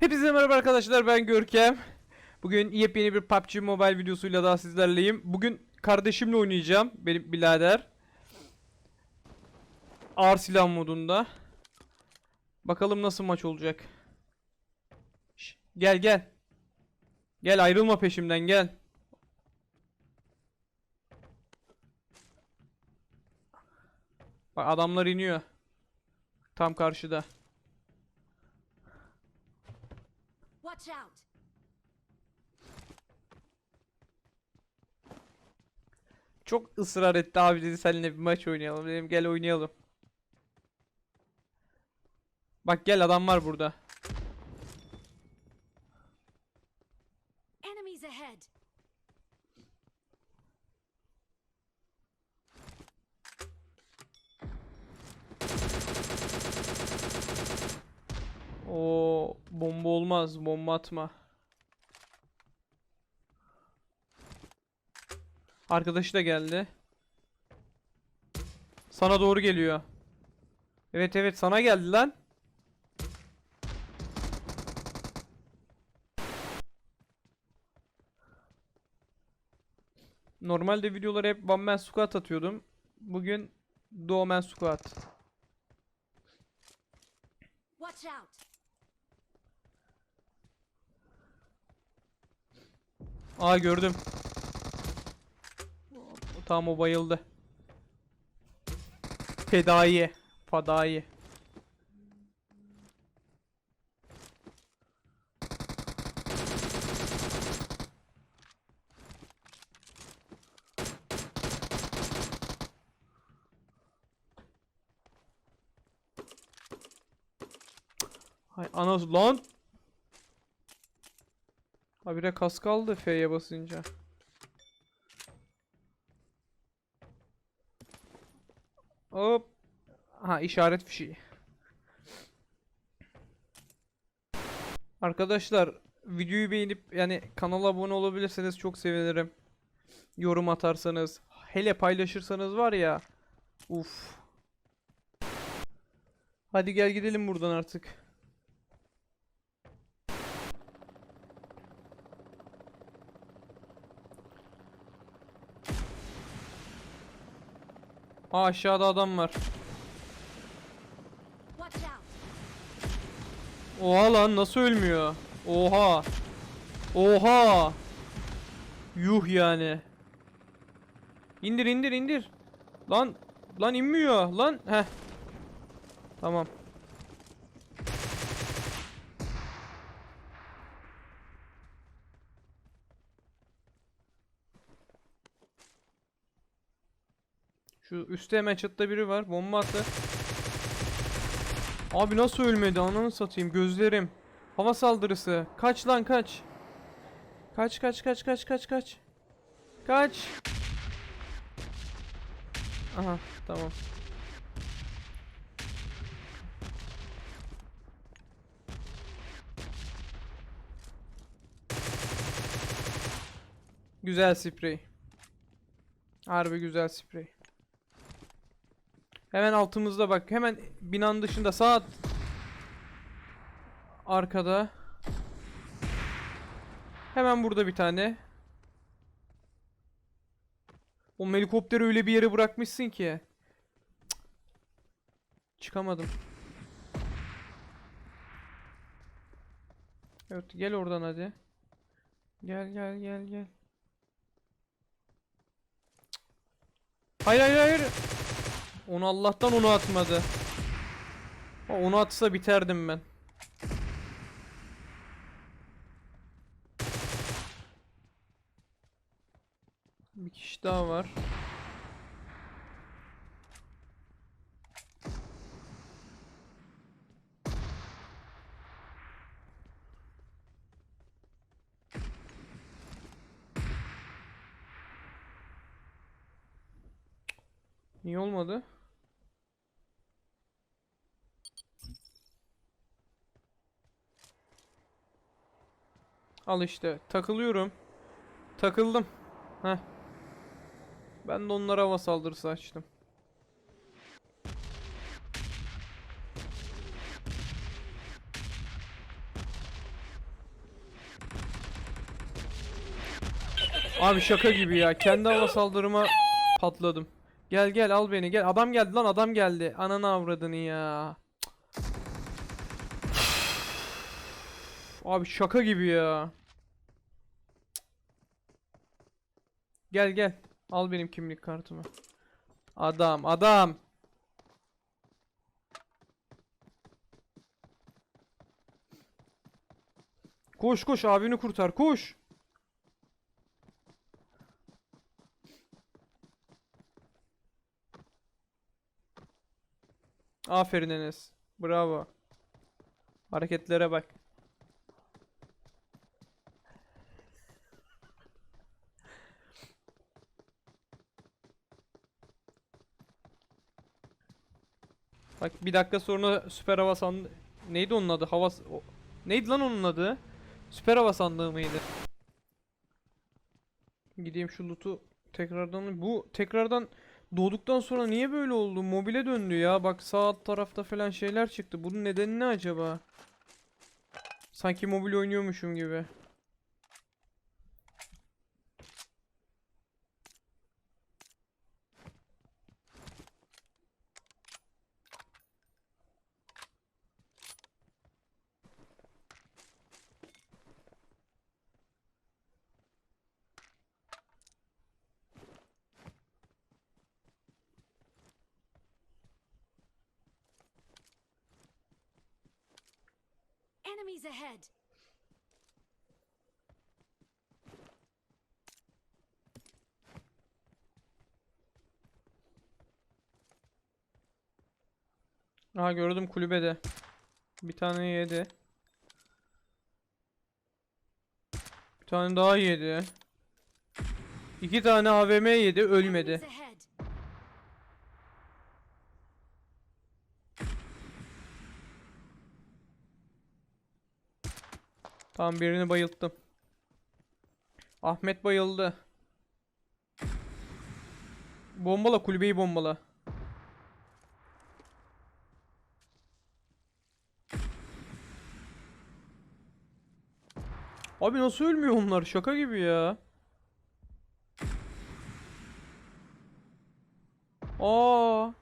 Hepinize merhaba arkadaşlar ben Görkem. Bugün yepyeni bir PUBG Mobile videosuyla daha sizlerleyim. Bugün kardeşimle oynayacağım. Benim birader. Ağır silah modunda. Bakalım nasıl maç olacak. Şş, gel gel. Gel ayrılma peşimden gel. Bak adamlar iniyor. Tam karşıda. Watch out! Çok ısrar etti abi dedi seninle bir maç oynayalım. Dedim gel oynayalım. Bak gel adam var burada. Enemies ahead! Bomba olmaz. Bomba atma. Arkadaşı da geldi. Sana doğru geliyor. Evet evet sana geldi lan. Normalde videoları hep one man squat atıyordum. Bugün duo man squat. Watch out! Aa gördüm. Tamam o bayıldı. Fedai. Fadai. Hay anası lan. Habire kas kaldı F'ye basınca. Hop. Ha işaret fişi. Arkadaşlar videoyu beğenip yani kanala abone olabilirseniz çok sevinirim. Yorum atarsanız, hele paylaşırsanız var ya. Uf. Hadi gel gidelim buradan artık. Aa aşağıda adam var. Oha lan nasıl ölmüyor? Oha. Oha. Yuh yani. İndir indir indir. Lan lan inmiyor lan. Heh. Tamam. Şu üstte hemen çatıda biri var. Bomba attı. Abi nasıl ölmedi? Ananı satayım. Gözlerim. Hava saldırısı. Kaç lan kaç. Kaç kaç kaç kaç kaç kaç. Kaç. Aha tamam. Güzel sprey. Harbi güzel sprey. Hemen altımızda bak. Hemen binanın dışında sağ arkada. Hemen burada bir tane. O helikopteri öyle bir yere bırakmışsın ki. Çıkamadım. Evet gel oradan hadi. Gel gel gel gel. Hayır hayır hayır. Onu Allah'tan onu atmadı. Onu atsa biterdim ben. Bir kişi daha var. Niye olmadı? Al işte takılıyorum. Takıldım. Heh. Ben de onlara hava saldırısı açtım. Abi şaka gibi ya. Kendi hava saldırıma patladım. Gel gel al beni gel. Adam geldi lan adam geldi. Ananı avradını ya. Abi şaka gibi ya. Gel gel. Al benim kimlik kartımı. Adam adam. Koş koş abini kurtar koş. Aferin Enes. Bravo. Hareketlere bak. Bak bir dakika sonra süper hava sandığı... Neydi onun adı? Hava... Neydi lan onun adı? Süper hava sandığı mıydı? Gideyim şu loot'u tekrardan... Bu tekrardan doğduktan sonra niye böyle oldu? Mobile döndü ya. Bak sağ alt tarafta falan şeyler çıktı. Bunun nedeni ne acaba? Sanki mobil oynuyormuşum gibi. Enemies ahead. Aha gördüm kulübede. Bir tane yedi. Bir tane daha yedi. İki tane AVM yedi ölmedi. Tamam birini bayılttım. Ahmet bayıldı. Bombala kulübeyi bombala. Abi nasıl ölmüyor onlar? Şaka gibi ya. Aa.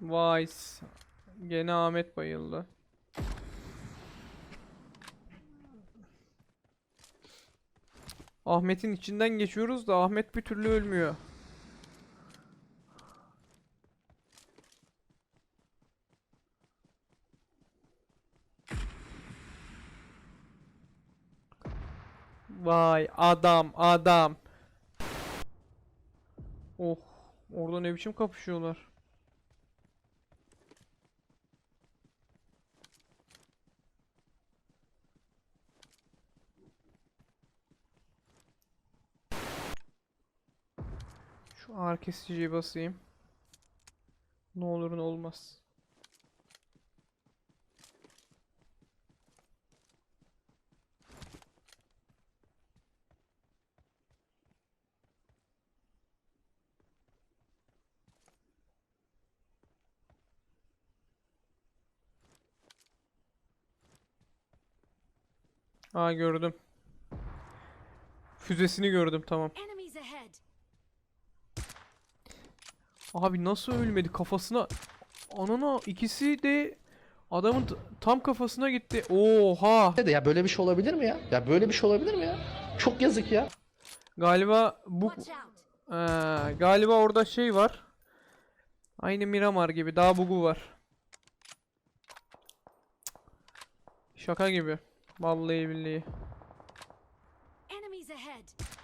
Vay. Gene Ahmet bayıldı. Ahmet'in içinden geçiyoruz da Ahmet bir türlü ölmüyor. Vay adam adam. Oh orada ne biçim kapışıyorlar. Şu ağır kesiciye basayım. Ne olur ne olmaz. Aa gördüm. Füzesini gördüm tamam. Enemies ahead. Abi nasıl ölmedi kafasına Anana ikisi de adamın tam kafasına gitti. Oha. de ya böyle bir şey olabilir mi ya? Ya böyle bir şey olabilir mi ya? Çok yazık ya. Galiba bu. Ee, galiba orada şey var. Aynı Miramar gibi daha bugu var. Şaka gibi. Vallahi billahi. Enemies ahead.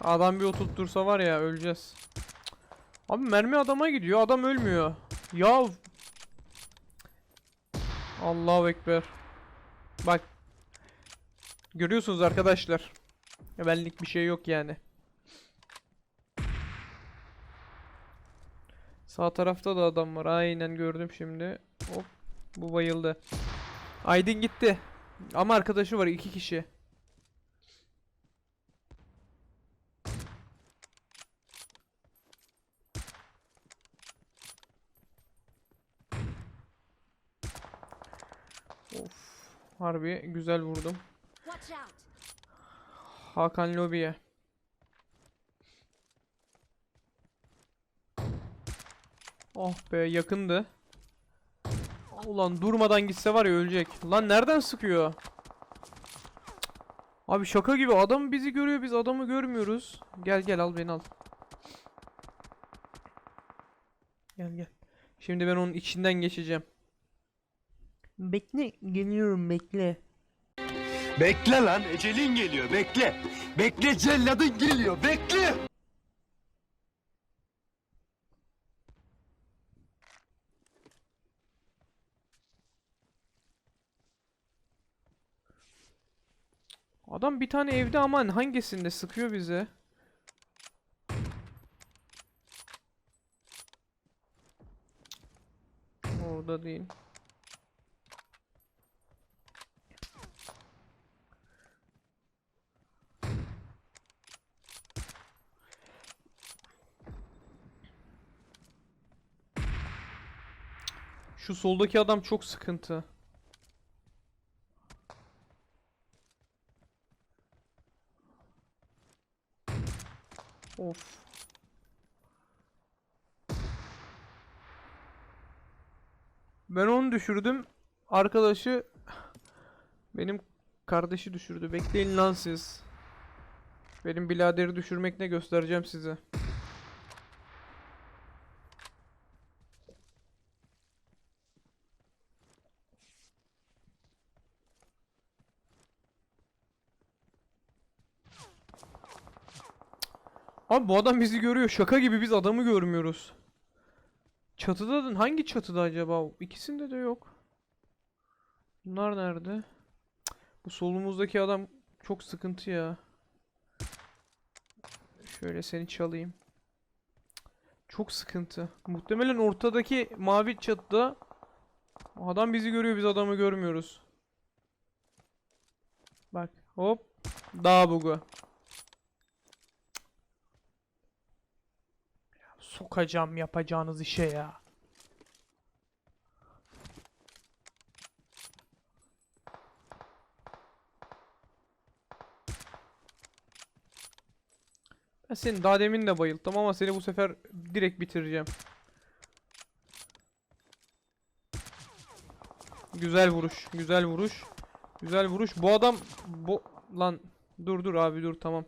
Adam bir oturtursa var ya öleceğiz. Abi mermi adama gidiyor. Adam ölmüyor. Ya Allahu ekber. Bak. Görüyorsunuz arkadaşlar. Ya benlik bir şey yok yani. Sağ tarafta da adam var. Aynen gördüm şimdi. Hop. Bu bayıldı. Aydın gitti. Ama arkadaşı var iki kişi. Harbi güzel vurdum. Hakan lobiye. Oh be yakındı. Ulan durmadan gitse var ya ölecek. Lan nereden sıkıyor? Abi şaka gibi adam bizi görüyor biz adamı görmüyoruz. Gel gel al beni al. Gel gel. Şimdi ben onun içinden geçeceğim. Bekle geliyorum bekle. Bekle lan ecelin geliyor bekle. Bekle celladın geliyor bekle. Adam bir tane evde aman hangisinde sıkıyor bize? Orada değil. Şu soldaki adam çok sıkıntı. Of. Ben onu düşürdüm. Arkadaşı benim kardeşi düşürdü. Bekleyin lan siz. Benim biraderi düşürmek ne göstereceğim size. Abi bu adam bizi görüyor. Şaka gibi biz adamı görmüyoruz. Çatıda da- hangi çatıda acaba? İkisinde de yok. Bunlar nerede? Bu solumuzdaki adam çok sıkıntı ya. Şöyle seni çalayım. Çok sıkıntı. Muhtemelen ortadaki mavi çatıda adam bizi görüyor biz adamı görmüyoruz. Bak hop. Dağ bugu. Sokacağım yapacağınız işe ya. Ben seni daha demin de bayılttım ama seni bu sefer direkt bitireceğim. Güzel vuruş, güzel vuruş. Güzel vuruş. Bu adam bu lan dur dur abi dur tamam.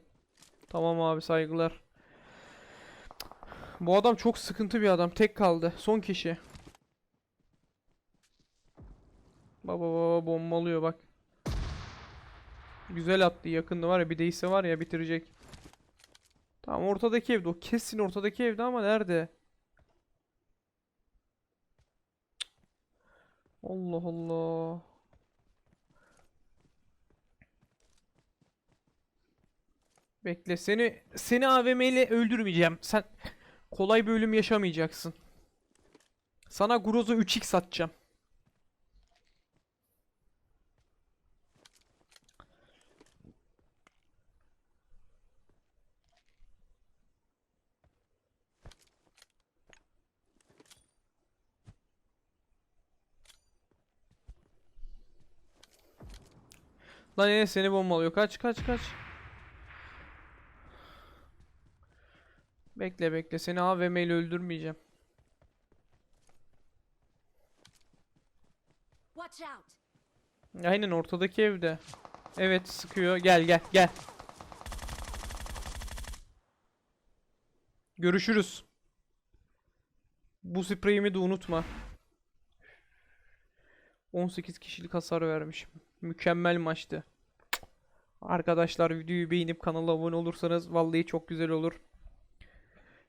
Tamam abi saygılar. Bu adam çok sıkıntı bir adam. Tek kaldı. Son kişi. Baba baba bombalıyor bak. Güzel attı yakında var ya bir değilse var ya bitirecek. Tamam ortadaki evde o kesin ortadaki evde ama nerede? Allah Allah. Bekle seni seni AVM ile öldürmeyeceğim. Sen kolay bir ölüm yaşamayacaksın. Sana Groza 3x atacağım. Lan yine seni bombalıyor. Kaç kaç kaç. Bekle bekle seni AVM ile öldürmeyeceğim. Aynen ortadaki evde. Evet sıkıyor. Gel gel gel. Görüşürüz. Bu spreyimi de unutma. 18 kişilik hasar vermişim. Mükemmel maçtı. Arkadaşlar videoyu beğenip kanala abone olursanız vallahi çok güzel olur.